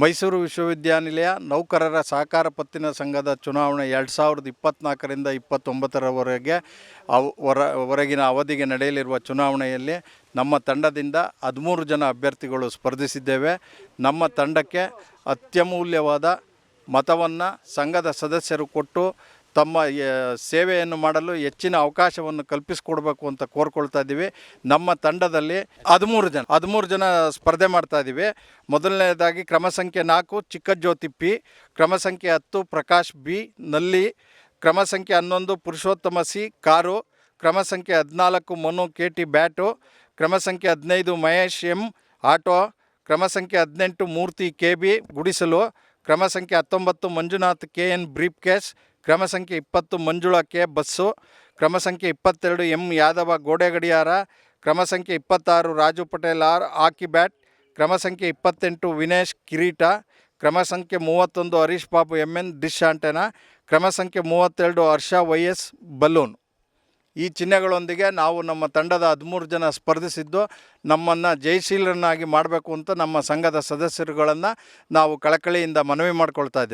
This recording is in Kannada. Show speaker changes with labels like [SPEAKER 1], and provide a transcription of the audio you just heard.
[SPEAKER 1] ಮೈಸೂರು ವಿಶ್ವವಿದ್ಯಾನಿಲಯ ನೌಕರರ ಸಹಕಾರ ಪತ್ತಿನ ಸಂಘದ ಚುನಾವಣೆ ಎರಡು ಸಾವಿರದ ಇಪ್ಪತ್ತ್ನಾಲ್ಕರಿಂದ ಇಪ್ಪತ್ತೊಂಬತ್ತರವರೆಗೆ ಅವ ಹೊರ ಅವಧಿಗೆ ನಡೆಯಲಿರುವ ಚುನಾವಣೆಯಲ್ಲಿ ನಮ್ಮ ತಂಡದಿಂದ ಹದಿಮೂರು ಜನ ಅಭ್ಯರ್ಥಿಗಳು ಸ್ಪರ್ಧಿಸಿದ್ದೇವೆ. ನಮ್ಮ ತಂಡಕ್ಕೆ ಅತ್ಯಮೂಲ್ಯವಾದ ಮತವನ್ನು ಸಂಘದ ಸದಸ್ಯರು ಕೊಟ್ಟು ತಮ್ಮ ಸೇವೆಯನ್ನು ಮಾಡಲು ಹೆಚ್ಚಿನ ಅವಕಾಶವನ್ನು ಕಲ್ಪಿಸಿಕೊಡ್ಬೇಕು ಅಂತ ಕೋರ್ಕೊಳ್ತಾ ಇದ್ದೀವಿ. ನಮ್ಮ ತಂಡದಲ್ಲಿ ಹದಿಮೂರು ಜನ ಹದಿಮೂರು ಜನ ಸ್ಪರ್ಧೆ ಮಾಡ್ತಾ ಇದ್ದೀವಿ. ಮೊದಲನೇದಾಗಿ ಕ್ರಮ ಸಂಖ್ಯೆ ನಾಲ್ಕು, ಚಿಕ್ಕಜ್ಯೋತಿ ಪಿ, ಕ್ರಮ ಸಂಖ್ಯೆ ಹತ್ತು, ಪ್ರಕಾಶ್ ಬಿ, ನಲ್ಲಿ, ಕ್ರಮ ಸಂಖ್ಯೆ ಹನ್ನೊಂದು, ಪುರುಷೋತ್ತಮ ಸಿ, ಕಾರು, ಕ್ರಮ ಸಂಖ್ಯೆ ಹದಿನಾಲ್ಕು, ಮನು ಕೆ ಟಿ ಬ್ಯಾಟು, ಕ್ರಮ ಸಂಖ್ಯೆ ಹದಿನೈದು, ಮಹೇಶ್ ಎಂ, ಆಟೋ, ಕ್ರಮ ಸಂಖ್ಯೆ ಹದಿನೆಂಟು, ಮೂರ್ತಿ ಕೆ ಬಿ, ಗುಡಿಸಲು, ಕ್ರಮ ಸಂಖ್ಯೆ ಹತ್ತೊಂಬತ್ತು, Manjunath, K N, briefcase ಕ್ರಮ ಸಂಖ್ಯೆ ಇಪ್ಪತ್ತು ಮಂಜುಳಾ ಕೆ ಬಸ್ಸು, ಕ್ರಮ ಸಂಖ್ಯೆ ಇಪ್ಪತ್ತೆರಡು ಎಂ ಯಾದವ ಗೋಡೆ ಗಡಿಯಾರ ಕ್ರಮ ಸಂಖ್ಯೆ ಇಪ್ಪತ್ತಾರು Raju Patel R hockey bat ಕ್ರಮ ಸಂಖ್ಯೆ ಇಪ್ಪತ್ತೆಂಟು ವಿನೇಶ್ ಕಿರೀಟ, ಕ್ರಮ ಸಂಖ್ಯೆ ಮೂವತ್ತೊಂದು Harish Babu M N dish antenna, ಕ್ರಮ ಸಂಖ್ಯೆ ಮೂವತ್ತೆರಡು ಹರ್ಷ ವೈ ಎಸ್ ಬಲೂನ್. ಈ ಚಿಹ್ನೆಗಳೊಂದಿಗೆ ನಾವು ನಮ್ಮ ತಂಡದ ಹದಿಮೂರು ಜನ ಸ್ಪರ್ಧಿಸಿದ್ದು, ನಮ್ಮನ್ನು ಜಯಶೀಲರನ್ನಾಗಿ ಮಾಡಬೇಕು ಅಂತ ನಮ್ಮ ಸಂಘದ ಸದಸ್ಯರುಗಳನ್ನು ನಾವು ಕಳಕಳಿಯಿಂದ ಮನವಿ ಮಾಡಿಕೊಳ್ತಾ ಇದ್ದೇವೆ.